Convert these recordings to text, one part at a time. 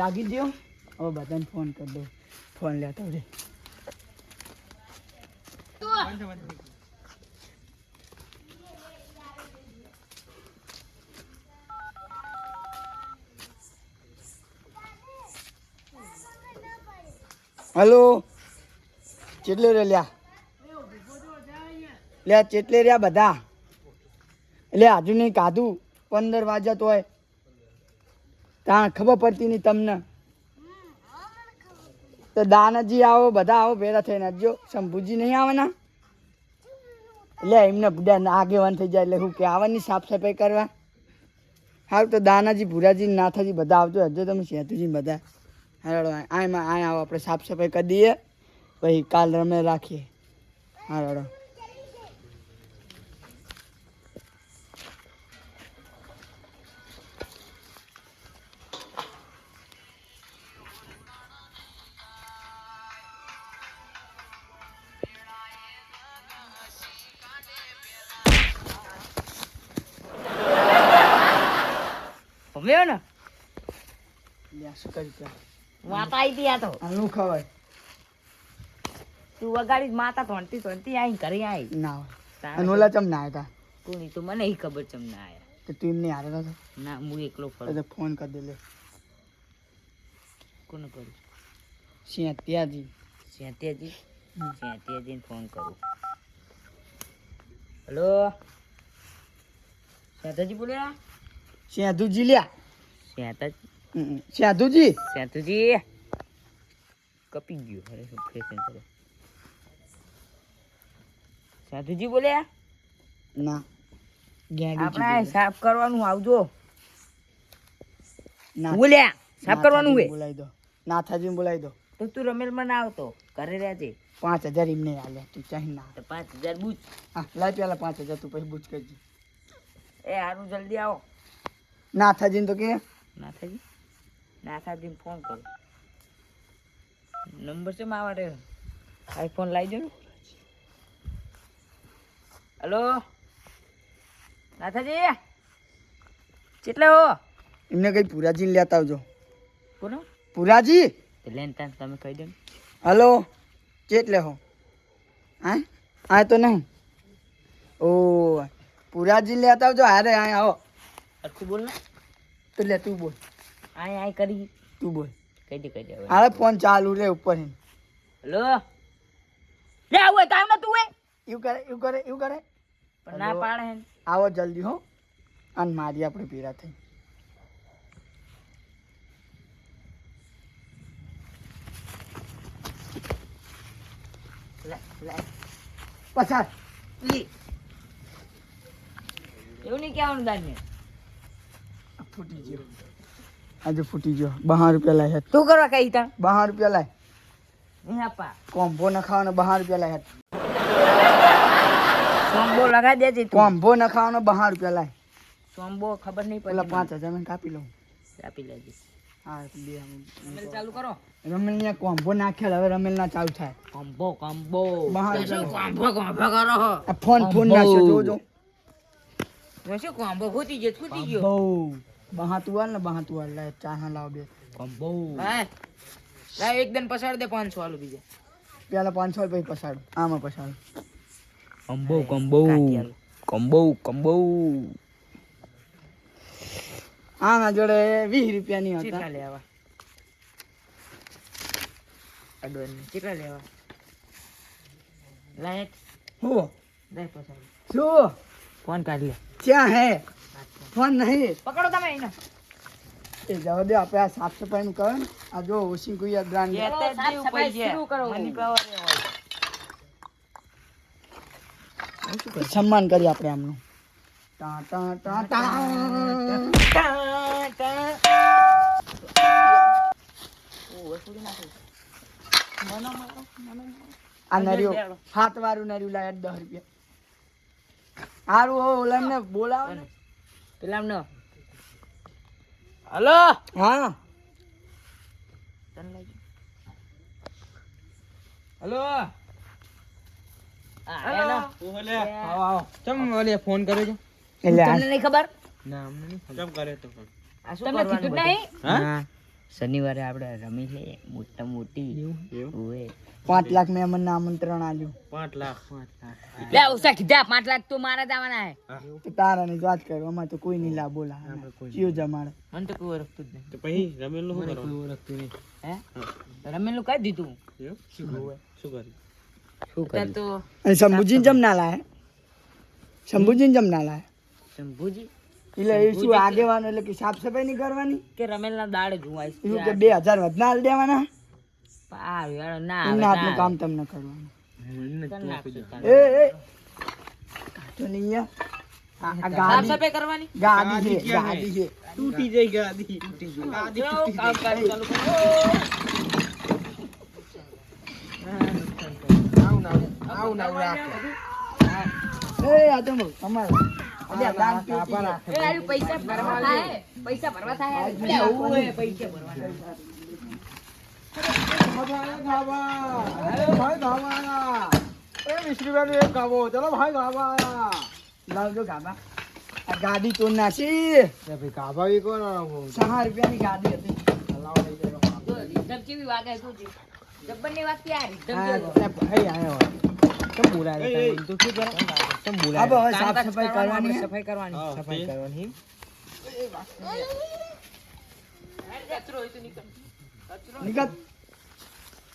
લાગી દ્યો હવે બધાને ફોન કરી દઉં. ફોન લેતા રે હલો. ચેટલે રે લ્યા? લ્યા, ચેટલે રહ્યા બધા? એટલે આજુ નહીં કાધું. પંદર વાગ્યા તો હોય. ત્યાં ખબર પડતી નહીં તમને? તો દાનાજી આવો, બધા આવો, ભેગા થઈને જો શંભુજી નહીં આવવાના? એટલે એમને બધા આગેવાન થઈ જાય, એટલે હું કે આવવાની સાફ સફાઈ કરવા. હાલ તો દાનાજી ભુરાજી, નાથાજી બધા આવજો હજુ તમે સેતુજી બધા. હાલો આમાં આ આવો, આપણે સાફ સફાઈ કરી દઈએ. પછી કાલ રમે રાખીએ. હાલો. ભમ્યો ને? શું કરી માતા આવી હતી આ તો. આનું ખવાય? તું વગાડી માતા ધોણતી ધોણતી આઈ ઘરે આઈ. ના હોય. અને ઓલા ચમ ના હતા કોની તો મને ખબર ચમ ના આયા. તો તું એમને હારે હતો ના હું એકલો ફરું. તો ફોન કરી દે લે. કોને કરું સિંહ ત્યાંજી સેંતિયાજી ફોન કરું. હલો? સેંતાજી બોલ્યા? સેધુજી લ્યા. હમ, સેધુજી કપી ગયું. અરે શું ફેશન કરે? સાધુજી બોલ્યા? ના. આપણે સાફ કરવાનું આવજો. ના- બોલ્યા? સાફ કરવાનું હોય? બોલાવી દો. નાથાજીને બોલાવી દો. તો તું રમેલમાં ના આવતો. ઘરે રહેજે. પાંચ હજાર એમને હાલે તું ચાહી ના તો પાંચ હજાર બુચ હા લાય પેલા પાંચ હજાર તું પછી બુચ કરજે. એ સારું જલ્દી આવો. નાથાજીને તો કે. નાથાજી? નાથાજીને ફોન કરો. નંબર છે મારા માટે? આઈફોન લાવી દો હલો? નાથાજી? કેટલે હો? એમને કઈ પુરાજી લેતા આવજો. કોનો? પુરાજી? લેન તાન તમે કહી દો હલો? કેટલે હો? હા? હા તો નહીં. ઓ પુરાજી લેતા આવજો હારે હા આવો. અરખું બોલ ને. તો લે તું બોલ. આય આય કરી. તું બોલ. કહી દે કહી દે હવે. ફોન ચાલુ રે ઉપર. હલો? લે આવું ટાઈમ તું એ. એવું કરે એવું કરે એવું કરે. પણ ના પાડે. આવો જલ્દી હો. અને મારી આપણે પીરા થઈ. પસાર એવું નહીં કહેવાનું દાને આ ફૂટી ગયો. આજે ફૂટી ગયો. બહાર રૂપિયા લાય હેઠ તું કરવા કઈ તા? બહાર રૂપિયા લાય. અહીંયા પા. કોમ્બો નખાવાનો બહાર રૂપિયા લાય હેઠ કોમ્બો લગા દેજે કોમ્બો ન ખાવાનો બહાર રૂપિયા લાય. સોમ્બો ખબર નહીં પડી પાંચ હજાર મેં કાપી લઉં. કાપી લેજે હા બે રમેલ ચાલુ કરો. રમેલ ને કોમ્બો નાખ્યા હવે રમેલ ના ચાલુ થાય. Combo combo. બહાર કોમ્બો કોમ્બો કરો. ફોન ફોન નાખ્યો જોજો. જો શું કોમ્બો ગયો ખૂટી ગયો. બહુ બહા તું ને બહાતુઆલ. લાય ચા લાવ બે. કોમ્બો લાવ એક દિન પસાડ દે 500 આલુ બીજે. પેલા પાંચસો પછી પસાડ આમાં પસાડ કોમ્બો કોમ્બો કોમ્બો કોમ્બો આના જોડે વીસ રૂપિયાની હતા. કેટલા લેવા. અડોન કેટલા લેવા. લાઈટ હો. દે પસાડ શું ફોન કાઢ લે. ક્યાં હે. ફોન નહીં. પકડો તમે એને. એ જવા દે આપણે આ સાફ સફાઈ નું કરો આ જો ઓછી કોઈ બ્રાન્ડ શરૂ કરો મની પાવર સન્માન કરી આપણે આમનું. ટા ટા ટા ટા. આ નર્યું હાથ વાળું નર્યું લાયા દસ રૂપિયા. સારું હો ઓલા એમને બોલાવો ને. પેલા નો હલો હા હલો હેલો આવો આવો ઓલે ફોન કર્યો છે એટલે તમને નહીં ખબર ના અમને નહીં ચમ કર્યો તો આ શું તમને કીધું નહીં હા શનિવારે આપણે રમી લઈએ. મોટા મોટી પાંચ લાખ મહેમાન આમંત્રણ આલ્યું પાંચ લાખ. પાંચ લાખ લે ઉસા કીધા પાંચ લાખ તો મારા દાવાના હે. તો તારા ની વાત કરો અમાર તો કોઈ નહીં લા બોલા. ચિયો જમાડે મને તો કોઈ ઓળખતું જ નહીં. તો પછી રમેલું શું કોઈ ઓળખતું નહીં. હે? રમેલું કઈ દીધું. શું કર્યું? શું કર્યું? તો અને શંભુજીને જમ ના લાય? શંભુજીને જમ ના લાય? શંભુજી? એટલે એ શું આગેવાનો એટલે કે સાફ સફાઈ નહીં કરવાની? કે રમેલના દાડે જોવાય. શું કે બે હજાર વધના હાલ દેવાના? ના હાથનું કામ તમને કરવાનું. એ એ. કાઢો નહીં. ગાડી ગાડી ગાડી કરો. ના ના એ તો. એ પૈસા ભરવા થાય પૈસા ભરવા થાય. પૈસા ભરવા. ગાડી તો નાસી. સહા રૂપિયાની ગાડી હતી. કેવી વાગે તું જો. વાત કે આ રીધમ આ કેવો. આ બોલાય હવે સાફ સફાઈ કરવાની સફાઈ કરવાની સફાઈ કરવાની. કચરો હોય તો નીકળ. નીકળ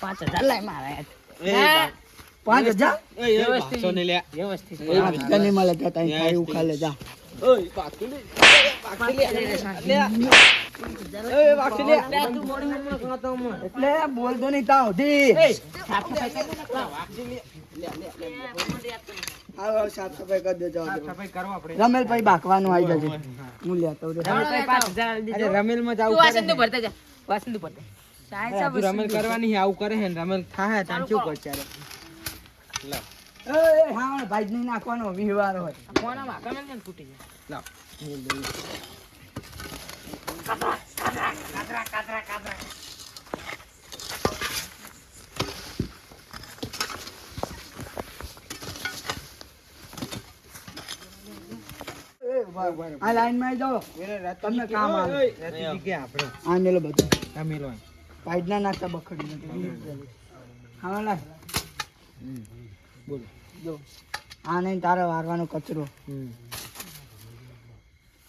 પાંચ હજાર. લાય મારા. યાર. એ હા. પાંચ હજાર? વ્યવસ્થિત. પાછો ને લે. વ્યવસ્થિત. નહીં મળે તો તારી ખાઈ ઉખા જા. ઓય પાછો લે. બે તું મોડી ઉંમર ખાતો ઉંમર. એટલે બોલતો નહીં તા સુધી સાફ સફાઈ કરી આવો આવો સાફ સફાઈ કરી દેજો સફાઈ કરવા રમેલ બાકવાનું આવી જજો. હું લેતો રમેલમાં ભરતા જા. ભરતા. કરવાની આવું કરે છે ને રમેલ થાય તાન શું કરશે એ, હા ભાઈ નહીં નાખવાનો વિહવાર હોય. કોના વાંકા મેલ ને ફૂટી જાય. આ લાઈનમાં જાઓ. તમને કામ આવે. આ મેલો બધું. રમેલ ભાઈ જ નાખતા બખડી હા લાય બોલો. જો. આ નહીં તારે વારવાનો કચરો.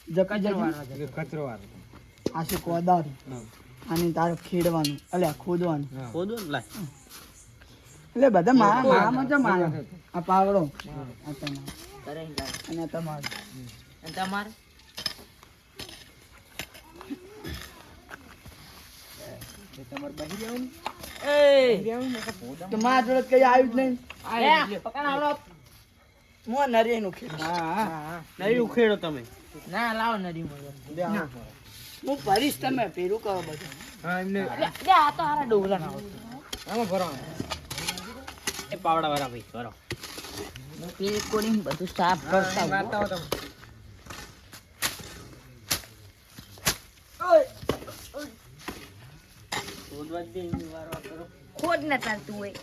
જકી જકી કચરો વાળો આ શું કોદાર આને તારે ખેડવાનું. અલ્યા ખોદવાનું. ખોદવાનું? લાય. એટલે બધા મારા મારા મજા મારા આ પાવડો. આ તમારો. અને તમારો? તમારે જોડે કઈ આવ્યું જ નહીં. હું નરી નું ખેડ. ઉખેડો તમે. ના લાવો નદી મળે હું ભરીશ તમે પેરું કરો બધું. હા એમને લે લે, આ તો હારા ડોગલા ના. આમાં ભરો એ પાવડા વાળા ભાઈ ભરો. પેલી બધું સાફ કરતા ખોદ ના ચાલતું હોય.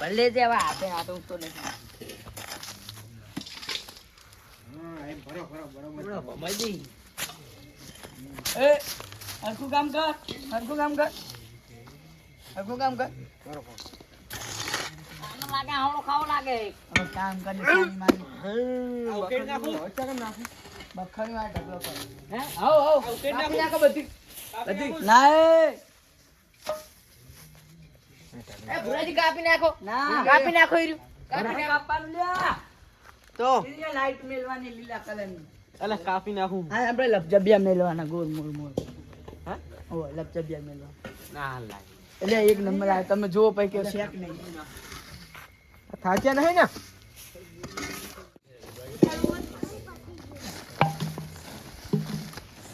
ભલે જેવા હાથે હાથ ઉઠતો નથી. એ હરખું કામ કર હરખું કામ કર હરખું કામ કર લાગે આવડો ખાવો લાગે. કામ કરી સાની માની ઉખેડ નાખું. બખરી માં ઢગલો કર. હે? આવો આવો. કાપી બધી. ના એ ભુરાજી કાપી નાખો. ના. કાપી નાખો ઈર્યું. કાપી કાપવાનું લ્યા. તો. લાઈટ મેલવાની લીલા કલરની. અલા કાપી નાખું. હા આપણે લપજબિયા મેલવાના ગોળ મોળ મોળ. હા? ઓ લપજબિયા મેલવા ના લાગે એટલે એક નંબર આવે તમે જુઓ પછી કે શેક નહીં. ને?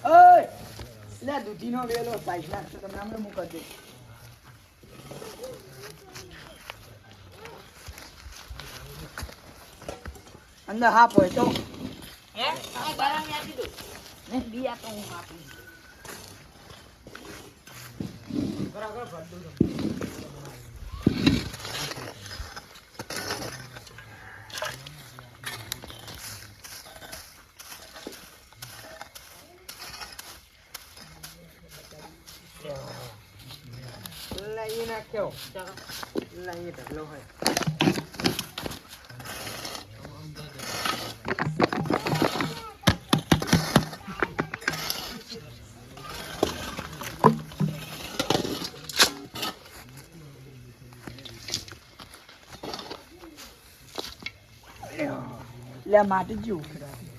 ઓય લે દૂધીનો વેલો પાઇપ તમને હમણાં મૂકી દે. અંદર હાફ હોય તો. લઈ નાખ્યો. લઈ ઢગલો હોય. એટલે આ માટી જેવું ઉખેડાતી.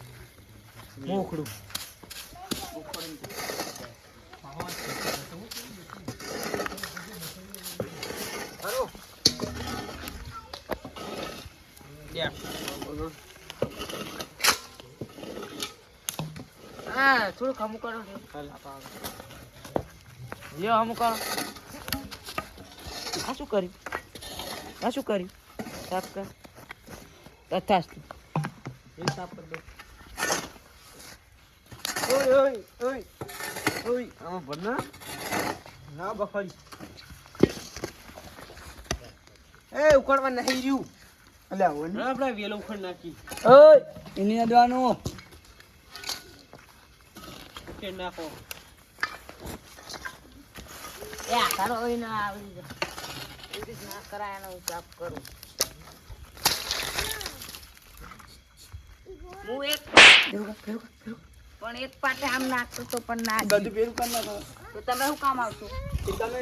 મોખડું. હા થોડુંક અમુક કરો લ્યો હમું કરો. આ શું કર્યું? આ શું કર્યું? સાફ કર. તથાસ્તુ. એ ઉકળવા નહીં રહ્યું આવું આપણે વેલો ઉખડ નાખી ઓય એની અડવાનું કે નાખો એ આ તારો ઓય ના આવી જાય એ રીત ના કરાય એનો સાફ કરું. હું એક પણ એક પાટે આમ નાખતો તો પણ ના બધું પેલું કરી નાખો. તો તમે શું કામ આવશો? તમે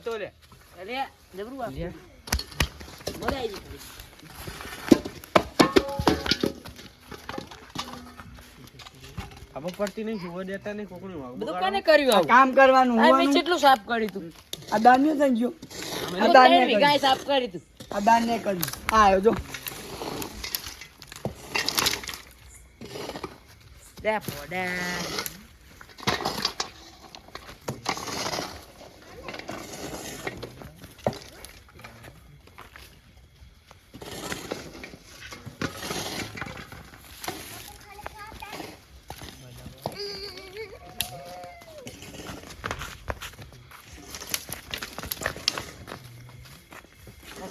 હતો રે અરે જબરું આપ બોલાય જી ખબર પડતી નહીં જોવા દેતા નહીં કોકનું વાગ બધું કોને કર્યું આવું? કામ કરવાનું મેં કેટલું સાફ કર્યું તું આ દાનિયો થઈ ગયો આ દાનિયા સાફ કર્યું તું આ દાનિયા કર્યું આ આવ્યો જો. લે પોડા કચરો છે આને આવે કચરો હતી ગયો વાહ પેલો પાડી હા નાખીશ ડેલો કામ કર ને પાંચ હજાર કાંઈ. એમ હું? મારા નામે લઈ કર્યું પાંચ વ્લોગ હજાર. વ્લોગ બનાવ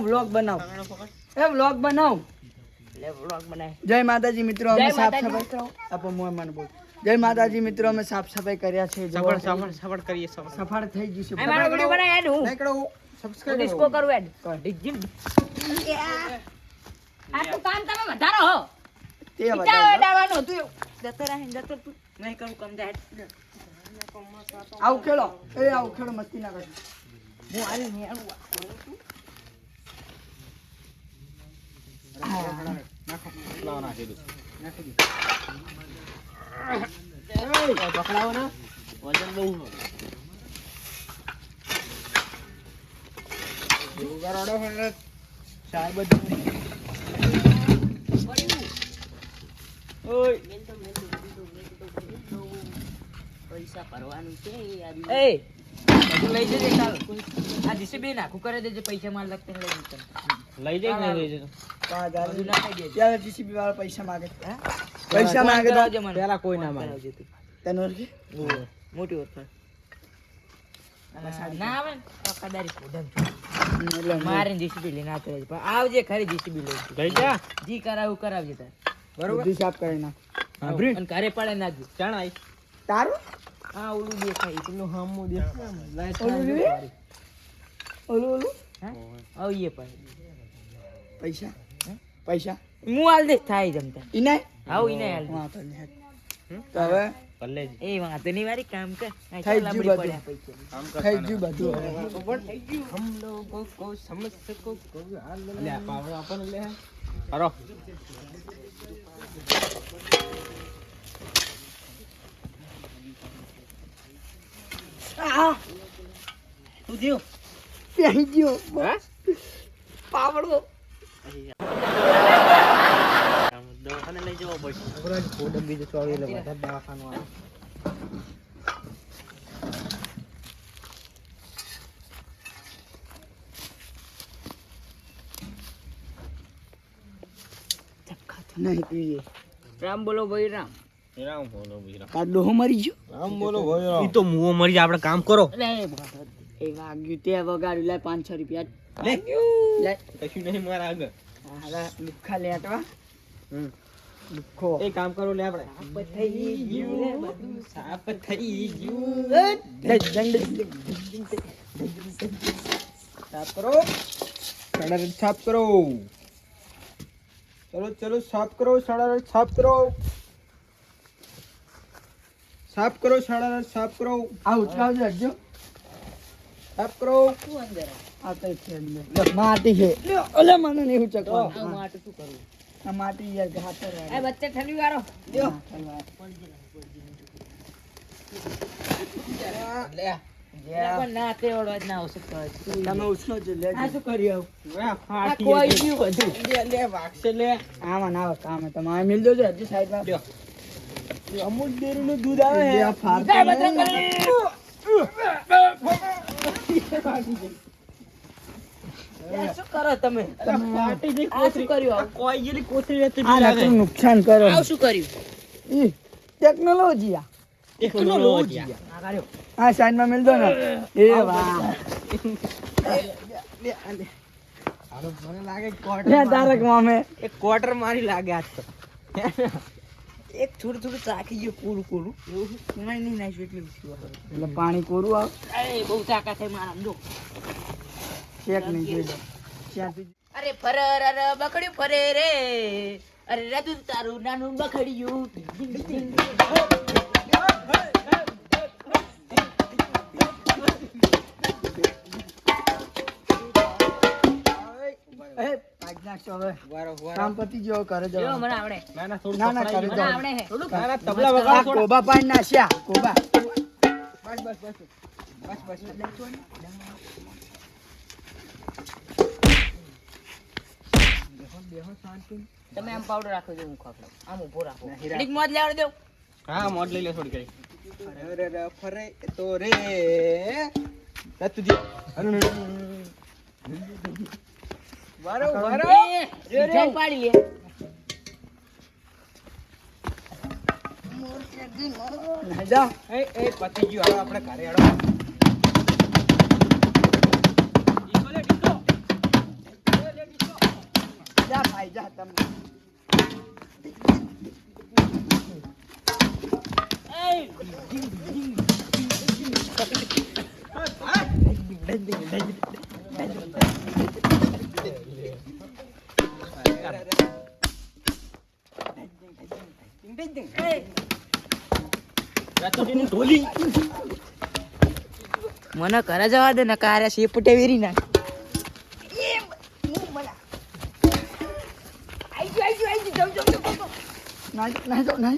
વ્લોગ બનાવ એ વ્લોગ બનાવ લે vlog બનાય. જય માતાજી મિત્રો સાફ સફાઈ આપો મોય મને બોલ જય માતાજી મિત્રો અમે સાફ સફાઈ કર્યા છે. સફળ સફળ સફળ કરીએ સફળ. સફળ થઈ ગઈ છે. મારો વિડિયો બનાય એડ હું. નીકળો સબસ્ક્રાઇબ ડિસ્કો કરું. એડ. ડિજિમ આ તો કામ તમે વધારો હો. તે વધારો બતાવજો. તું જતો રહે, જતો તું. નહીં કરું કમ જાય. આવું ખેલો. એ આવું ખેલો મસ્તી ના કરજો હું આવી ને આવું. પકડાવો ને વજન બહુ સાહેબ પૈસા ભરવાનું છે એ લઈ જજે આ જીસીબી નાખું કરે દેજે પૈસા માર લગતે લઈ જજે. લઈ જઈ લઈ જજો પૈસા માંગે હે? પૈસા માંગે તો પેલા કોઈ ના માંગે. તને ઓળખે? મોટી વાત થાય. ના આવે ને તો કદાચ ખોદમ છું. હમ, એટલે હું- મારે જીસીબી લઈને આવતો રહેજે. પણ આવજે ખરી જીસીબી લઈ લઈ જા. જી કરાવું કરાવજે તાર. બધું સાફ કરી નાખ. સાંભળ્યું? અને ઘરે પડે નાખજો. ચાણ આઈ તારું? આ ઓલું દેખાય પેલું હમું દેખાય ઓલું હે? આવીએ પણ પૈસા? હે? પૈસા? હું હાલ દે થાય જમતા આવું ઈ હાલ વાહ નહીં. તો હવે? ભલે એ વાંધો નહીં મારી કામ કર. થઈ ગયું બધું. પડ્યા પૈસા. થઈ ગયું બધું હવે. હમ લોકો કો સમજ સકો કો હાલ લે પાવડો આપણને લે. કરો આ! શું થયું ગયો. પાવડો. દવાખાને લઈ જવો પડશે. આપણે ફોડમ બીજું ચોવી એટલે વધારે દવાખાનું આવે. નહીં પીએ. રામ બોલો ભાઈ રામ રામ બોલો બીરા આ ડોહો મરી ગયો? રામ બોલો ભાઈ ઈ તો મુઓ મરી આપણે કામ કરો. લે એ વાગ્યું તે વગાડ્યું લે પાંચસો રૂપિયા. લે. લે. કશું નહીં મારા આગળ. હારા લુખ્ખા લેટવા એ કામ કરો લે આપણે થઈ ગયું સાપ થઈ ગયું સાફ કરો સાફ કરો ચલો ચલો સાફ કરો સડર સાફ કરો સાફ કરો સાફ કરો આ ઉચકાવજો હજો સાફ કરો આ તો છે અંદર. માટી છે ઓલે મને નહીં શું માટી યાર ઘાતર એ બચ્ચે ઠલવી વાળો. જો. ઓળવા જ ના ના આવે શું કરો તમે? અરે ફાટી આ શું કર્યું કોઈ જેલી કોથળી હતી આ નુકસાન કરો. આવું શું કર્યું? ઈ ટેકનોલોજી આ ટેકનોલોજી આ કર્યો. આ સાઈડમાં મિલ દો ને. એ વાહ. મને લાગે quarter લે મારી. તારક મામે. એક ક્વાર્ટર મારી લાગે આજ તો. એક થોડું થોડું ચાખી ગયું કોરું કોરું. એવું? નહીં નહીં નાખ્યું એટલે એટલે પાણી કોરું આવે. બહુ ચાકા થાય મારા જો. ચેક નહીં જોઈ ત્યાંથી અરે ફર અરે બકડ્યું ફરે રે. અરે રદુ તારું નાનું બખડ્યું એ પાક નાખશો હવે. બસ બસ બસ. બસ ગયો ઘરે જો જવાનું મને આવડે ના ના થોડું ના, ના, પકડાઈ કરે મને ગયું. આવડે હે ના ના તબલા આ વગાડો થોડા. કોબા પાણી નાખ્યા કોબા બસ બસ બસ બસ બસ તમે આમ પાવડર રાખો જો હું ખાખડો આમ ઊભો રાખો. ઘડીક મોજ લેવડ દો. હા મોજ લઈ લે થોડી ઘડી. અરે રે ફરે તો રે રતુજી વારો વારો એ, રે પાડી લે નહીં જા. એ એ પતિ ગયો. આપણે ઘરે હેડો ભાઈ જા તમને. મને ઘરે જવા દે ને કારે શેપટે વેરી નાખ. ના ના જાઓ ના